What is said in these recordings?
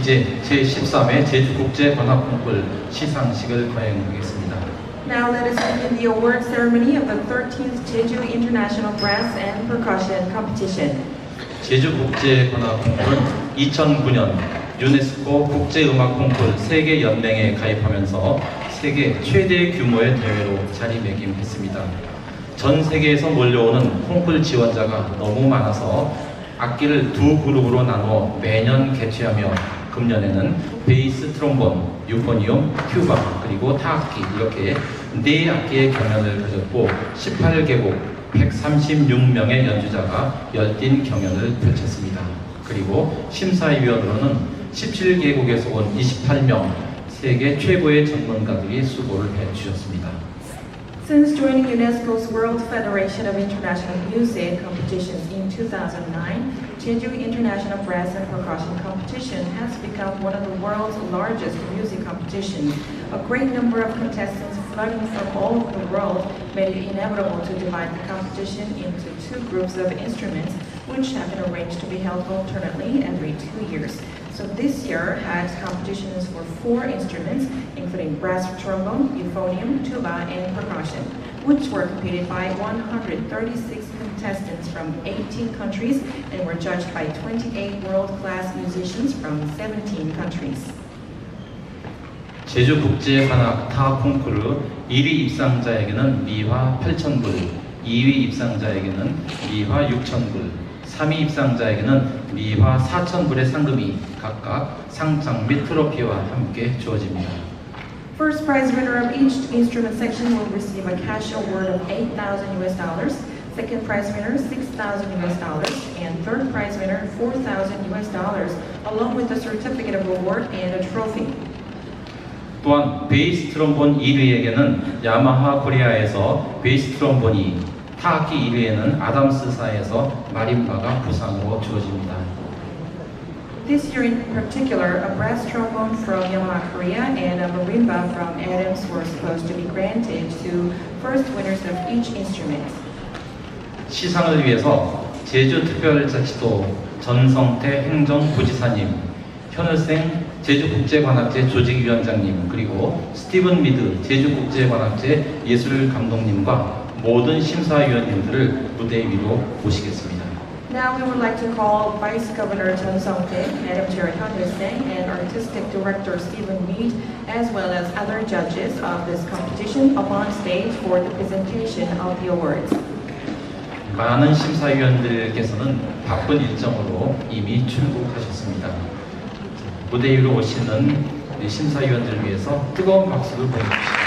이제 제13회 제주국제관악콩쿨 시상식을 거행하겠습니다. Now let us begin the award ceremony of the 13th Jeju International Brass and Percussion Competition. 제주국제관악콩쿨은 2009년 유네스코 국제음악콩쿨 세계연맹에 가입하면서 세계 최대 규모의 대회로 자리매김했습니다. 전 세계에서 몰려오는 콩쿨 지원자가 너무 많아서 악기를 두 그룹으로 나누어 매년 개최하며 금년에는 베이스, 트롬본, 유포니움, 튜바 그리고 타악기 이렇게 네 악기의 경연을 가졌고 18개국 136명의 연주자가 열띤 경연을 펼쳤습니다. 그리고 심사위원으로는 17개국에서 온 28명 세계 최고의 전문가들이 수고를 해주셨습니다. Since joining UNESCO's World Federation of International Music Competitions in 2009, Jeju International Brass and Percussion Competition has become one of the world's largest music competitions. A great number of contestants flooding from all over the world made it inevitable to divide the competition into two groups of instruments, which have been arranged to be held alternately every two years. So this year had competitions for four instruments, including brass trombone, euphonium, tuba, and percussion, which were competed by 136 contestants from 18 countries and were judged by 28 world-class musicians from 17 countries. 제주 국제 관악 타콘쿠르 1위 입상자에게는 미화 8,000불, 2위 입상자에게는 미화 6,000불, 3위 입상자에게는 미화 4,000불의 상금이 각각 상장 및 트로피와 함께 주어집니다. First prize winner of each instrument section will receive a cash award of 8,000 US dollars. Second prize winner 6,000 US dollars, and third prize winner 4,000 US dollars, along with a certificate of award and a trophy. 또한 베이스 트롬본 1위에게는 야마하 코리아에서 베이스 트롬본이, 타악기 1위에는 아담스사에서 마림바가 부상으로 주어집니다. This year in particular, a brass trombone from Yamaha Korea and a marimba from Adams were supposed to be granted to first winners of each instrument. 시상을 위해서 제주특별자치도 전성태 행정부지사님, 현을생 제주국제관악제 조직위원장님, 그리고 스티븐 미드 제주국제관악제 예술감독님과 모든 심사위원님들을 무대 위로 모시겠습니다. Now we would like to call Vice Governor Chun Song-tae, Madam Chair Hyun Hil-seng, and Artistic Director Stephen Mead, as well as other judges of this competition upon stage for the presentation of the awards. 많은 심사위원들께서는 바쁜 일정으로 이미 출국하셨습니다. 무대 위로 오시는 심사위원들을 위해서 뜨거운 박수를 보내주시기 시상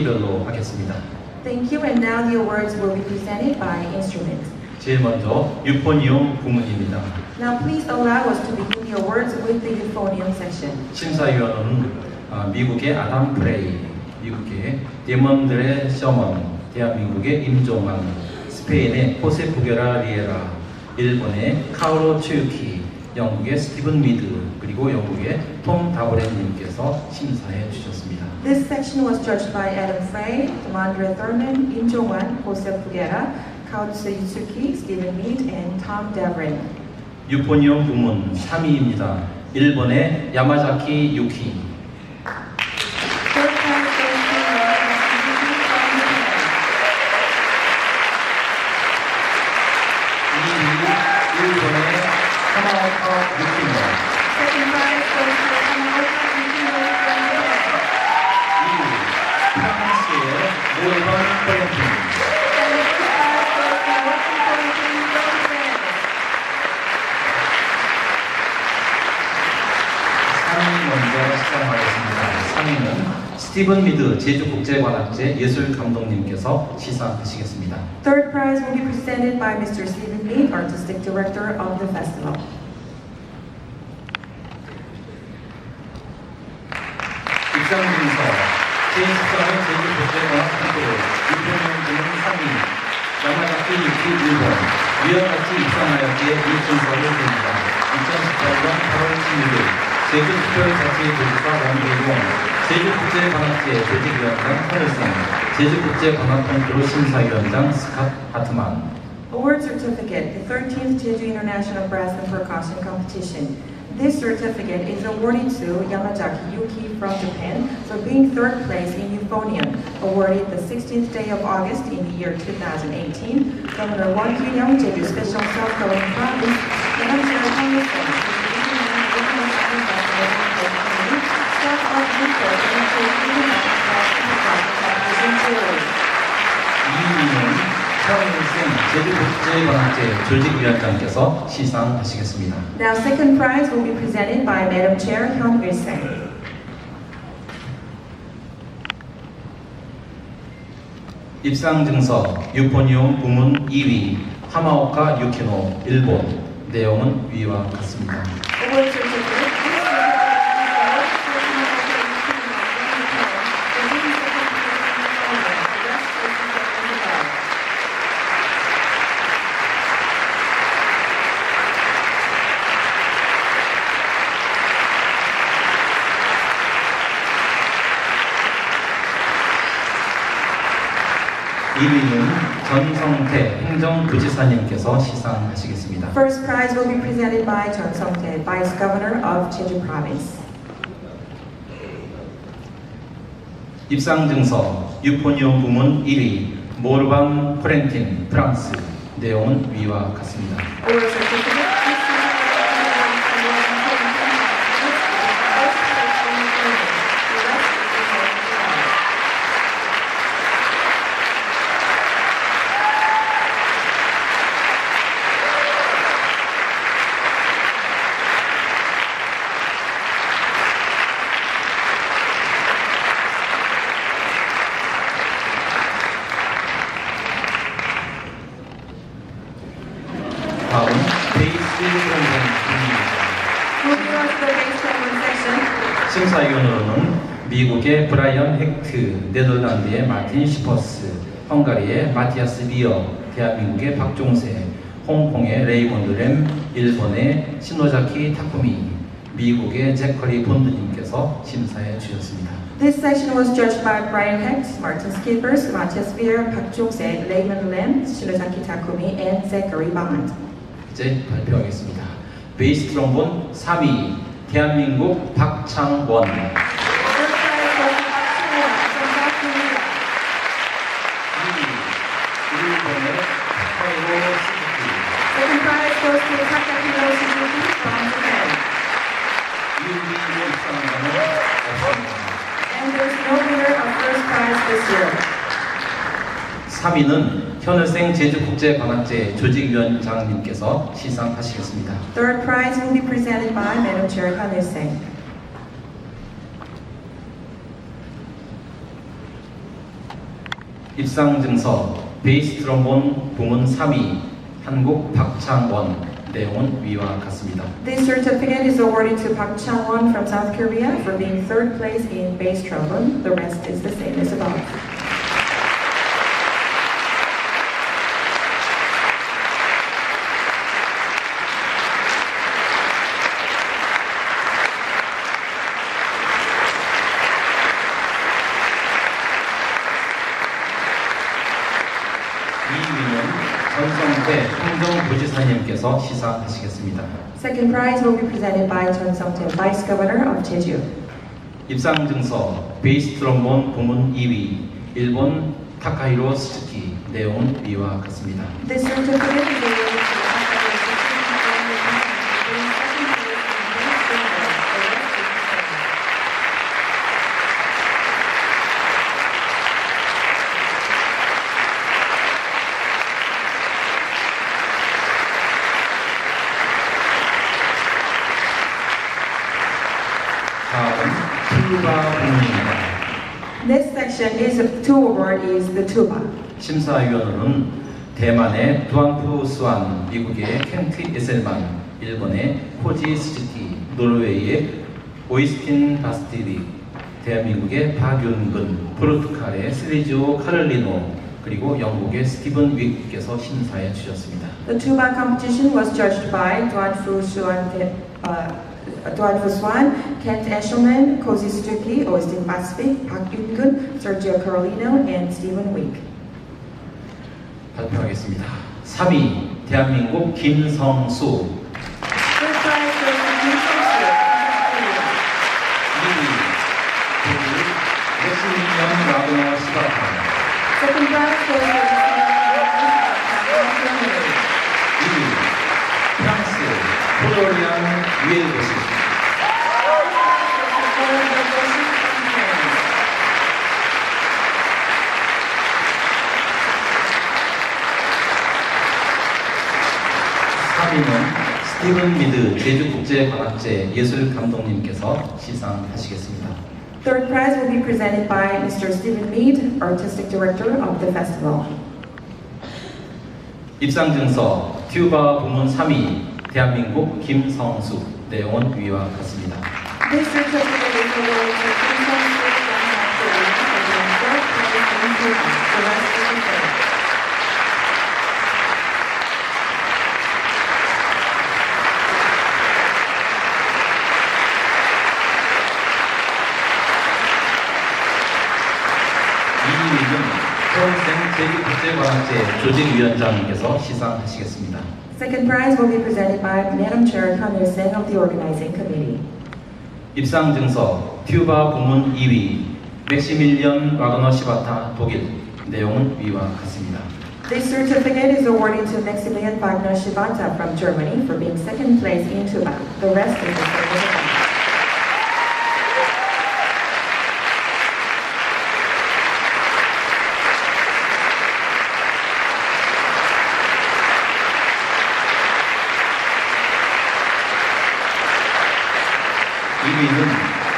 악기별로 하겠습니다. Thank you, and now the awards will be presented by instrument. 제일 먼저 유포니움 부문입니다. Now please allow us to begin the awards with the euphonium section. 심사위원은 아, 미국의 아담 프레이, 미국의 데몬드레 셔먼, 대한민국의 임종환, 스페인의 호세 부게라 리에라, 일본의 카오로 츠유키, 영국의 스티븐 미드, 그리고 영국의 톰 다보렌님께서 심사해 주셨습니다. This section was judged by Adam Frey, Demandre Thurman, Im Jong-wan, Joseph Fugera, Kaotsu Yusuki, Stephen Mead, and Tom Devrin. 유포니움 부문 3위입니다. 일본의 야마자키 유키, 시작하겠습니다. 3위는 스티븐 미드 제주국제관악제 예술 감독님께서 시상하시겠습니다. Third prize will be presented by Mr. Stephen Mead, Artistic Director of the festival. 입상준서 제14회 제주국제관악 콘쿠르 유평연구는 3위 야마자키 유키 일본 위원같이 입상하였기에 이 순서를 드립니다. 2018년 8월 16일 제주특별자치도지사 원배용 제주국제관악제 조직위원장 하늘생 제주국제관악콘쿠르 심사위원장 스캇 하트만 Award certificate, the 13th Jeju International Brass and Percussion Competition. This certificate is awarded to Yamazaki Yuki from Japan for being third place in euphonium, awarded the 16th day of August in the year 2018. Governor Won Kyung Jeju Special Self-Governing Province, Yamazaki Congressman, Staff 조직위원장께서 시상하시겠습니다. Now, second prize will be presented by Madam Chair Hyun Il-seng. 입상증서 유포니움 부문 2위 하마오카 유키노 일본 내용은 위와 같습니다. Award certificate. This 이위는 전성태 행정 부지사님께서 시상하시겠습니다. First prize will be presented by Chun Song-tae, Vice Governor of Jeju Province. 입상증서 유포니움 부문 1위 모르방 프렌틴 프랑스 내용은 위와 같습니다. Award certificate. 다음 베이스 공동입니다. Moving on to the base segment section. 심사위원으로는 미국의 브라이언 헥트, 네덜란드의 마틴 시퍼스, 헝가리의 마티아스 비어, 대한민국의 박종세, 홍콩의 레이몬드 램, 일본의 시노자키 타쿠미, 미국의 제커리 본드님께서 심사해 주셨습니다. This section was judged by Brian Hecht, Martin Skippers, Matthias Beer, Park Jong-se, Raymond Lam, Shinozaki Takumi, and Zachary Bond. 이제 발표하겠습니다. 베이스 트럼본 3위 대한민국 박창원 Third prize goes to Park Chung-won from South Korea. 2위 일본의 타카이로 스즈키 Second prize goes to Takahiro Suzuki from Japan. 1위 입상자는 없습니다. And there's no winner of first prize this year. 3위는 현을생 제주국제관악제 조직위원장님께서 시상하시겠습니다. Third prize will be presented by Madam Chair Han Il-seng. 입상증서 베이스 트럼본 부문 3위 한국 박창원 내용은 위와 같습니다. This certificate is awarded to Park Chang-won from South Korea for being third place in bass trombone. The rest is the same as above. 이 위는 전성태 행정부지사님께서 시상하시겠습니다. Second prize will be presented by Chun Song-tae, Vice Governor of Jeju. 입상증서 베이스 트럼본 부문 2위 일본 타카히로 스즈키 내용은 위와 같습니다. This certificate is awarded to Takahiro Suzuki from Japan for being second place in bass trombone. The rest is the same. Is two award is the tuba. 심사위원으로는 대만의 두안프 스완, 미국의 켄트 에셀만, 일본의 코지 스즈키, 노르웨이의 오이스틴 바스티리, 대한민국의 박윤근, 포르투갈의 슬리지오 카를리노, 그리고 영국의 스티븐 윅께서 심사해 주셨습니다. The tuba competition was judged by Duan Fu Xuan, uh, Duan Fu Swan, Kent Eshelman, Cozy Suzuki, Austin Pacific, Park Yun-gun, Sergio Carolino, and Stephen Wick. 발표하겠습니다. 3위 대한민국 김성수, Third prize goes to Kim Sung-soo, Korea. 2위 독일 맥시밀리언 라그너 시바타, Second prize goes to Germany. 2위 프랑스 플로리안 위엘고시, 삼위는 스티븐 미드 제주국제관악제 예술 감독님께서 시상하시겠습니다. Third prize will be presented by Mr. Stephen Mead, Artistic Director of the festival. 입상 증서 튜바 부문 3위 대한민국 김성수 내용은 위와 같습니다. This is awarded to Kim Sung-soo from South Korea. The rest is the same. 이 위는 서울생 제주국제관악제 조직위원장님께서 시상하시겠습니다. Second prize will be presented by Madam Chair Kang Seng of the organizing committee. 입상 증서 튜바 부문 2위 맥시밀리언 와그너 시바타 독일 내용은 위와 같습니다. This certificate is awarded to Maximilian Wagner Shibata from Germany for being second place in tuba. The rest is the same 위는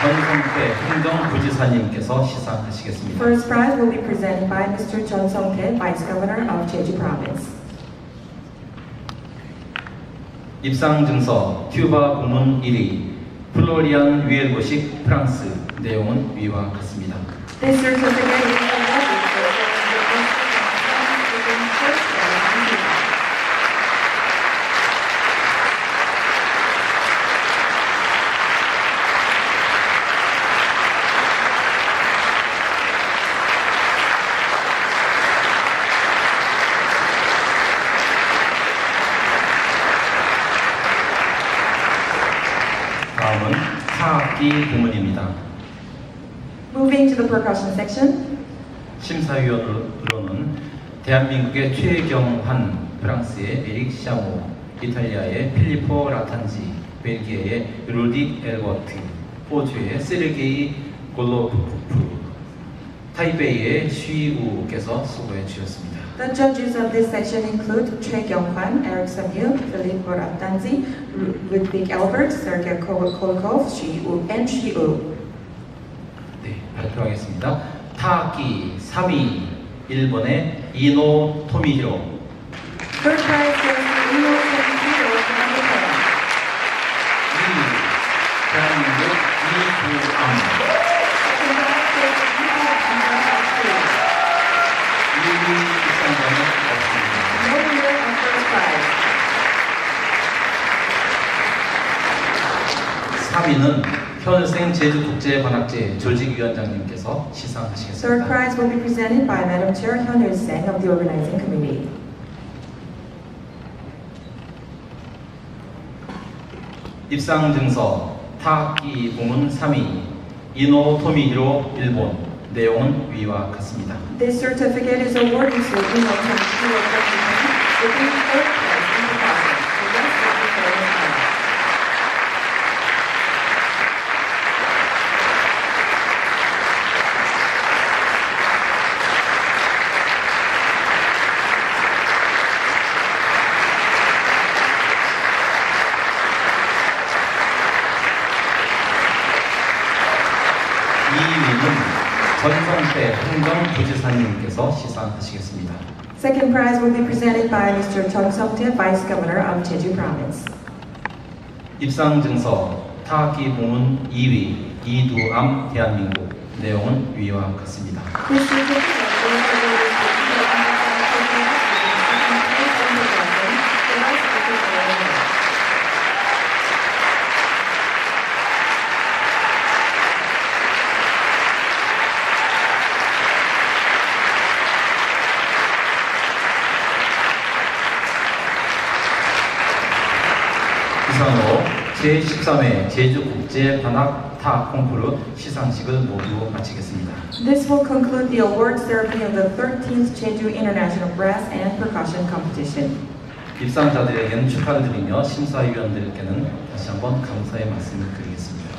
전성태 행정부지사님께서 시상하시겠습니다. First prize will be presented by Mr. Chun Song-tae, Vice Governor of Jeju Province. 입상 증서 튜바 부문 1위 플로리안 위엘고식 프랑스 내용은 위와 같습니다. This certificate is awarded for the within first place in tuba. 다음은 타 악기 부문입니다. Moving to the percussion section, 심사위원으로는 대한민국의 최경환, 프랑스의 에릭 샤모, 이탈리아의 필리포 라탄지, 벨기에의 루딕 엘버트, 호주의 세르게이 골로프프, 타이베이의 쉬우께서 수고해 주셨습니다. the judges of this section include Choi Kyung-hwan, Eric Sun-yu, Philippe Boratanzi, Ludwig Albert, Sergei Kolokov, Shi Woo, and Shi Woo. 네, 발표하겠습니다. 타악기 3위, 일본의 이노 토미히로, Third prize goes to Ino Tomohiro from Japan. 2위, 대한민국 이구암, Second prize goes to Ino Tomohiro. 1위 입상자는 없습니다. No winner of first prize. 3위는 현생 제주국제관악제 조직위원장님께서 Third 시상하시겠습니다. prize will be presented by Madam Chair Hyun Il-seng of the organizing committee. 입상 증서 타악기 부문 3위 이노 토미히로 일본 내용은 위와 같습니다. This certificate is awarded to Ino Tomohiro from Japan, within third place in the process. The rest will be fair and fair. 이 위는 전성태 행정부지사님께서 시상하시겠습니다. Second prize will be presented by Mr. Chung Sung-tae, Vice Governor of Jeju Province. 입상 증서 타기 부문 2위 이두암 대한민국 내용은 위와 같습니다. This certificate will awarded to the Vice Secretary. 이상으로 제13회 제주국제 관악타 콩쿠르 시상식을 모두 마치겠습니다. This will conclude the award ceremony of the 13th Jeju International Brass and Percussion Competition. 입상자들에게는 축하를 드리며 심사위원들께는 다시 한번 감사의 말씀을 드리겠습니다.